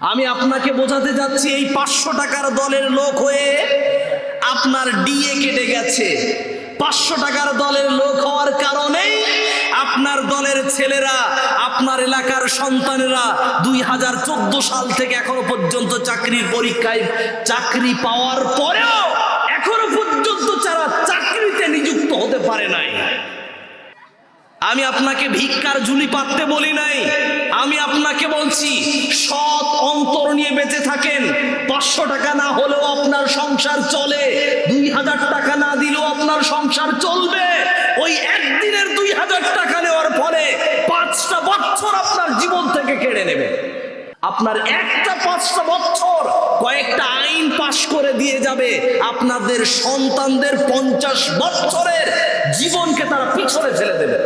আমি আপনাকে বোঝাতে যাচ্ছি এই পাঁচশো টাকার দলের লোক হয়ে আপনার ডিএ কেটে গেছে। পাঁচশো টাকার দলের লোক হওয়ার কারণেই আপনার দলের ছেলেরা, আপনার এলাকার সন্তানেরা দুই হাজার চোদ্দ সাল থেকে এখনও পর্যন্ত চাকরির পরীক্ষায় চাকরি পাওয়ার পরেও এখনও পর্যন্ত যারা চাকরিতে নিযুক্ত হতে পারে নাই। আমি আপনাকে ভিক্ষার ঝুলি পাততে বলি নাই। আমি আপনাকে বলছি বেঁচে থাকেন। পাঁচশো টাকা না হলেও আপনার সংসার চলে। দুই হাজার টাকা না দিলেও আপনার সংসার চলবে। ওই একদিনের দুই হাজার টাকা নেওয়ার ফলে পাঁচটা বছর আপনার জীবন থেকে কেড়ে নেবে। আপনার একটা পাঁচটা বছর কয়েকটা আইন পাশ করে দিয়ে যাবে। আপনাদের সন্তানদের পঞ্চাশ বছরের জীবনকে তারা পিছনে ফেলে দেবে।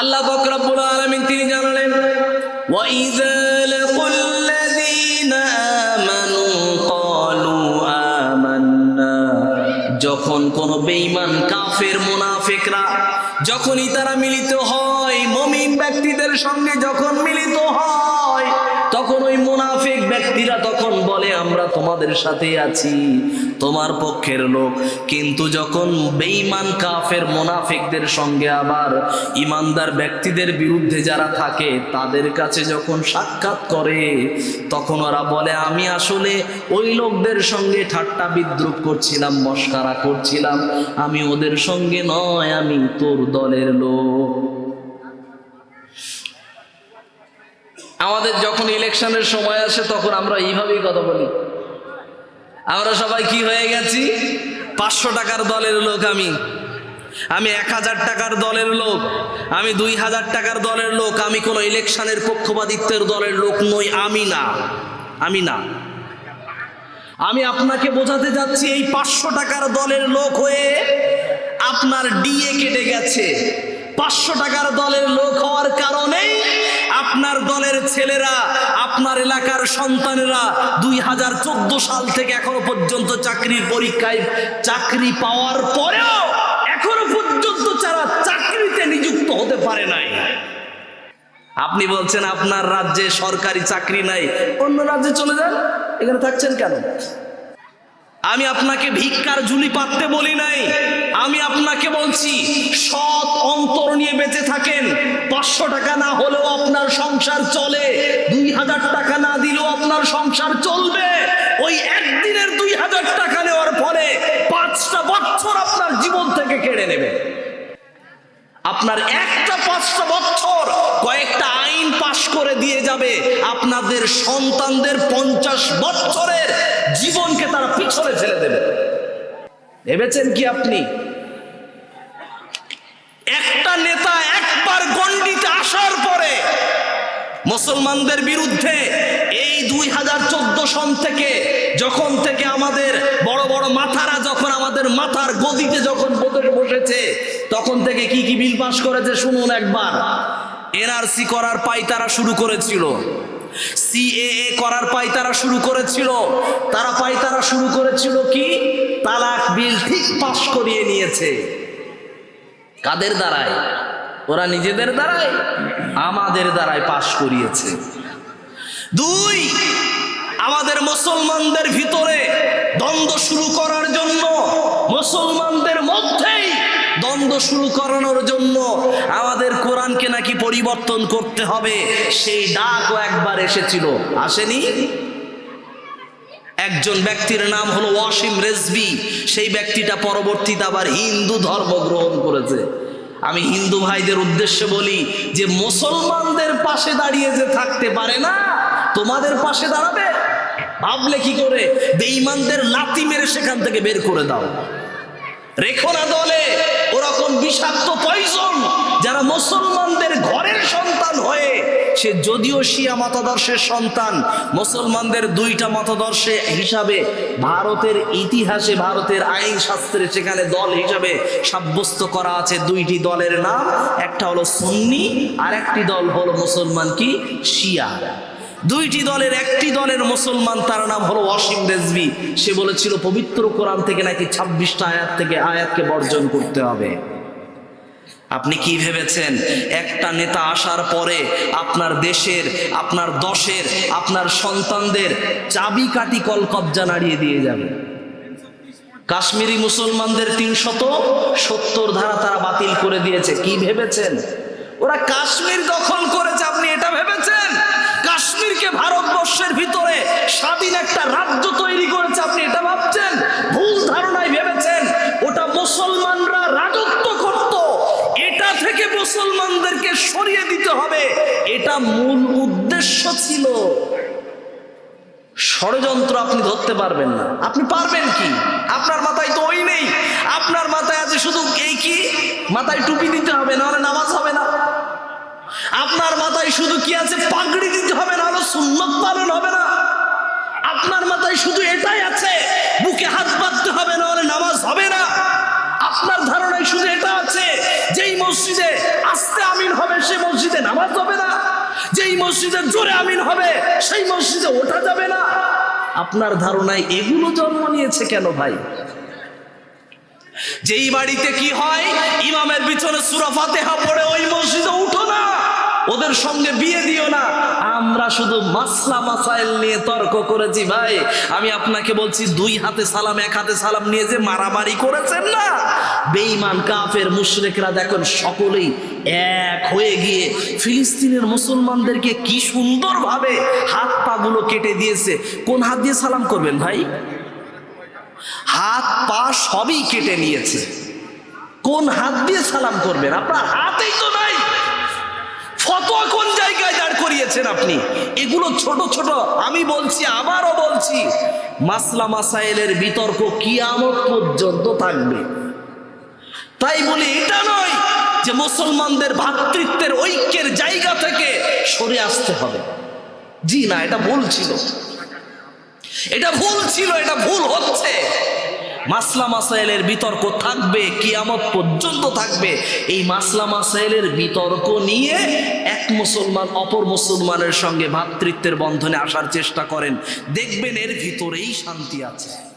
আল্লাহ পাক রব্বুল আলামিন তিনি জানালেন ওয়াইযা যখনই তারা মিলিত হয় মমিন ব্যক্তিদের সঙ্গে যখন মিলিত হয় তখন ওই মুনাফিক ব্যক্তিরা তখন বলে, আমরা তোমাদের সাথে আছি, তোমার পক্ষের লোক। কিন্তু যখন বেঈমান কাফের মুনাফিকদের সঙ্গে আবার ইমানদার ব্যক্তিদের বিরুদ্ধে যারা থাকে, তাদের কাছে যখন সাক্ষাৎ করে, তখন ওরা বলে, আমি আসলে ওই লোকদের সঙ্গে ঠাট্টা বিদ্রুপ করছিলাম, মস্কারা করছিলাম। আমি ওদের সঙ্গে নয়, আমি তোর দলের লোক। আমাদের যখন ইলেকশনের সময় আসে, তখন আমরা এইভাবেই কথা বলি। আমরা সবাই কি হয়ে গেছি? পাঁচশো টাকার দলের লোক আমি। আমি এক হাজার টাকার দলের লোক। আমি দুই হাজার টাকার দলের লোক। আমি কোনো ইলেকশনের পক্ষপাতিত্বের দলের লোক নই। আমি না। আমি না। আমি আপনাকে বোঝাতে যাচ্ছি, এই পাঁচশো টাকার দলের লোক হয়ে আপনার ডিএ কেটে গেছে। পাঁচশো টাকার দলের লোক হওয়ার কারণেই আপনার দলের ছেলেরা, আপনার এলাকার সন্তানেরা দুই হাজার চোদ্দ সাল থেকে এখনও পর্যন্ত চাকরির পরীক্ষায় চাকরি পাওয়ার পরেও এখনও পর্যন্ত যারা চাকরিতে নিযুক্ত হতে পারে নাই। আপনি বলছেন আপনার রাজ্যে সরকারি চাকরি নাই, অন্য রাজ্যে চলে যান? এখানে থাকছেন কেন? আমি আপনাকে ভিক্ষার ঝুলি পাততে বলি নাই। আমি আপনাকে বলছি, সৎ অন্তর নিয়ে বেঁচে থাকেন। পাঁচশো টাকা না হলেও আপনার সংসার চলে। দুই হাজার টাকা না দিলেও আপনার সংসার চলবে। ওই একদিনের দুই হাজার টাকা নেওয়ার ফলে পাঁচটা বছর আপনার জীবন থেকে কেড়ে নেবে। আপনার একটা পাঁচটা বছর, কয়েকটা পাশ করে দিয়ে যাবে। আপনাদের সন্তানদের পঞ্চাশ বছরের জীবনকে তারা পিছনে ফেলে দেবে। ভেবেছেন কি আপনি? একটা নেতা একবার গণ্ডিতে আসার পরে মুসলমানদের বিরুদ্ধে এই দুই হাজার চোদ্দ সন থেকে যখন থেকে আমাদের বড় বড় মাথারা যখন আমাদের মাথার গদিতে যখন বসে বসেছে, তখন থেকে কি কি বিল পাস করেছে শুনুন একবার। এনআরসি করার পাইতারা শুরু করেছিল। সিএএ করার পাইতারা শুরু করেছিল। তারা পাইতারা শুরু করেছিল কি? তালাক বিল ঠিক পাস করিয়ে নিয়েছে। কাদের দ্বারায়? ওরা নিজেদের দ্বারাই আমাদের দ্বারাই পাশ করিয়েছে। দুই, আমাদের মুসলমানদের ভিতরে দ্বন্দ্ব শুরু করার জন্য, মুসলমানদের মধ্যেই দ্বন্দ্ব শুরু করানোর জন্য আমাদের কোরআনকে নাকি পরিবর্তন করতে হবে। সেই ডাকও একবার এসেছিল। আসেনি? একজন ব্যক্তির নাম হলো ওয়াসিম রেজবি সেই ব্যক্তিটা পরবর্তীতে আবার হিন্দু ধর্ম গ্রহণ করেছে। আমি হিন্দু ভাইদের উদ্দেশ্যে বলি যে, মুসলমানদের পাশে দাঁড়িয়ে যে থাকতে পারে না, তোমাদের পাশে দাঁড়াবে? ভাবলে কি করে? বেঈমানদের লাতি মেরে সেখান থেকে বের করে দাও। রেখো না দলে, ওরকম বিষাক্ত পয়জন যারা মুসলমানদের ঘরের সন্তান হয়ে, সে যদিও শিয়া মতাদর্শের সন্তান, মুসলমানদের দুইটা মতাদর্শে হিসাবে ভারতের ইতিহাসে ভারতের আইন শাস্ত্রে সেখানে দল হিসাবে সাব্যস্ত করা আছে দুইটি দলের নাম, একটা হলো সুন্নি আর একটি দল হলো মুসলমান কি? শিয়া। দুইটি দলের একটি দলের মুসলমান, তার নাম হলো অসীম রেজবি সে বলেছিল, পবিত্র কোরআন থেকে নাকি ছাব্বিশটা আয়াত থেকে আয়াতকে বর্জন করতে হবে। আপনি কি ভেবেছেন? একটা নেতা আসার পরে আপনার দেশের, আপনার দশের, আপনার সন্তানদের চাবি কাটি কল কবজা নাড়িয়ে দিয়ে যাবে। কাশ্মীরি মুসলমানদের তিনশত সত্তর ধারা তারা বাতিল করে দিয়েছে। কি ভেবেছেন? ওরা কাশ্মীর দখল করেছে, আপনি এটা ভেবেছেন? কাশ্মীরকে ভারতবর্ষের ভিতরে স্বাধীন একটা রাজ্য তৈরি করেছে, আপনি এটা ভাবছেন? এটা মূল উদ্দেশ্য ছিল। ষড়যন্ত্র আপনি ধরতে পারবেন না। আপনি পারবেন কি? আপনার মাথায় তো ওই নেই। আপনার মাথায় আছে শুধু এই কি? মাথায় টুপি দিতে হবে, নাহলে নামাজ হবে না। আপনার মাথায় শুধু কি আছে? পাগড়ি দিতে হবে, নাহলে সুন্নত পালন হবে না। আপনার মাথায় শুধু এটাই আছে, বুকে হাত বাঁধতে হবে, নাহলে নামাজ হবে না। আপনার ধারণায় শুধু এটা আছে, যেই মসজিদে আস্তে আমিন হবে, সে মসজিদে নামাজ হবে না। যেই মসজিদে জোরে আমিন হবে, সেই মসজিদে ওঠা যাবে না। আপনার ধারণায় এগুলো জন্ম নিয়েছে কেন ভাই? যেই বাড়িতে কি হয়, ইমামের পিছনে সুরা ফাতেহা পড়ে ওই মসজিদে উঠো না। ওদের সঙ্গে বিয়ে দিও না। আমরা শুধু মাসলা মাসাইল নিয়ে তর্ক করেছি ভাই। আমি আপনাকে বলছি, দুই হাতে সালাম, এক হাতে সালাম নিয়ে যে মারামারি করেছেন না? বেঈমান, কাফের, মুশরিকরা দেখুন সকলেই এক হয়ে গিয়ে ফিলিস্তিনের মুসলমানদেরকে কি সুন্দরভাবে হাত পাগুলো কেটে দিয়েছে। কোন হাত দিয়ে সালাম করবেন ভাই? হাত পা সবই কেটে নিয়েছে। কোন হাত দিয়ে সালাম করবেন? আপনার হাতেই তো নাই। ফতোয়া কোন জায়গায় দাঁড় করিয়েছেন আপনি? এগুলো ছোট ছোট, আমি বলছি, আবারও বলছি, মাসলা মাসাইলের বিতর্ক কিয়ামত পর্যন্ত থাকবে। তাই বলি, এটা নয় যে মুসলমানদের ভ্রাতৃত্বের ঐক্যের জায়গা থেকে সরে আসতে হবে। জি না, এটা ভুল ছিল। এটা ভুল ছিল, এটা ভুল হচ্ছে। মাসলা মাসাইলের বিতর্ক থাকবে, কিয়ামত পর্যন্ত থাকবে। এই মাসলা মাসাইলের বিতর্ক নিয়ে এক মুসলমান অপর মুসলমানের সঙ্গে ভাতৃত্বের বন্ধনে আসার চেষ্টা করেন। দেখবেন এর ভিতরেই শান্তি আছে।